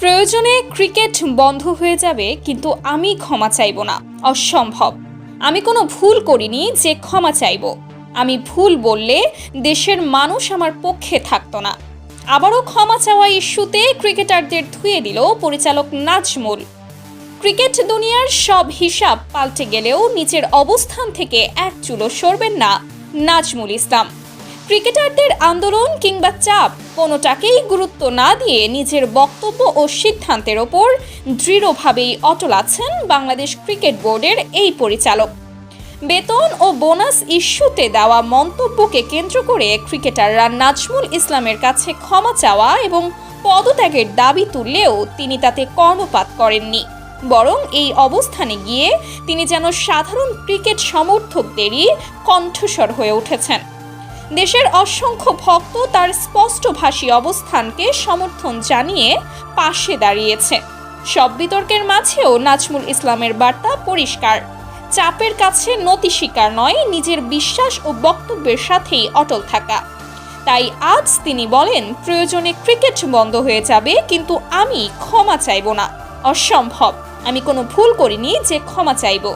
প্রয়োজনে ক্রিকেট বন্ধ হয়ে যাবে, কিন্তু আমি ক্ষমা চাইব না। অসম্ভব। আমি কোনো ভুল করিনি যে ক্ষমা চাইব। আমি ভুল বললে দেশের মানুষ আমার পক্ষে থাকতো না। আবারও ক্ষমা চাওয়া ইস্যুতে ক্রিকেটারদের ধুয়ে দিল পরিচালক নাজমুল। ক্রিকেট দুনিয়ার সব হিসাব পাল্টে গেলেও নিচের অবস্থান থেকে এক চুলো সরবেন না নাজমুল ইসলাম। ক্রিকেটারদের আন্দোলন কিংবা চাপ, কোনোটাকেই গুরুত্ব না দিয়ে নিজের বক্তব্য ও সিদ্ধান্তের ওপর দৃঢ়ভাবেই অটল আছেন বাংলাদেশ ক্রিকেট বোর্ডের এই পরিচালক। বেতন ও বোনাস ইস্যুতে দেওয়া মন্তব্যকে কেন্দ্র করে ক্রিকেটাররা নাজমুল ইসলামের কাছে ক্ষমা চাওয়া এবং পদত্যাগের দাবি তুললেও তিনি তাতে কর্ণপাত করেননি। বরং এই অবস্থানে গিয়ে তিনি যেন সাধারণ ক্রিকেট সমর্থকদেরই কণ্ঠস্বর হয়ে উঠেছেন। দেশের অসংখ্য ভক্ত তার স্পষ্টভাষী অবস্থানকে সমর্থন জানিয়ে পাশে দাঁড়িয়েছে। সব বিতর্কের মাঝেও নাজমুল ইসলামের বার্তা পরিষ্কার। চাপের কাছে নতি স্বীকার নয়, নিজের বিশ্বাস ও বক্তব্যের সাথেই অটল থাকা। তাই আজ তিনি বলেন, প্রয়োজনে ক্রিকেট বন্ধ হয়ে যাবে, কিন্তু আমি ক্ষমা চাইব না। অসম্ভব। আমি কোনো ভুল করিনি যে ক্ষমা চাইব।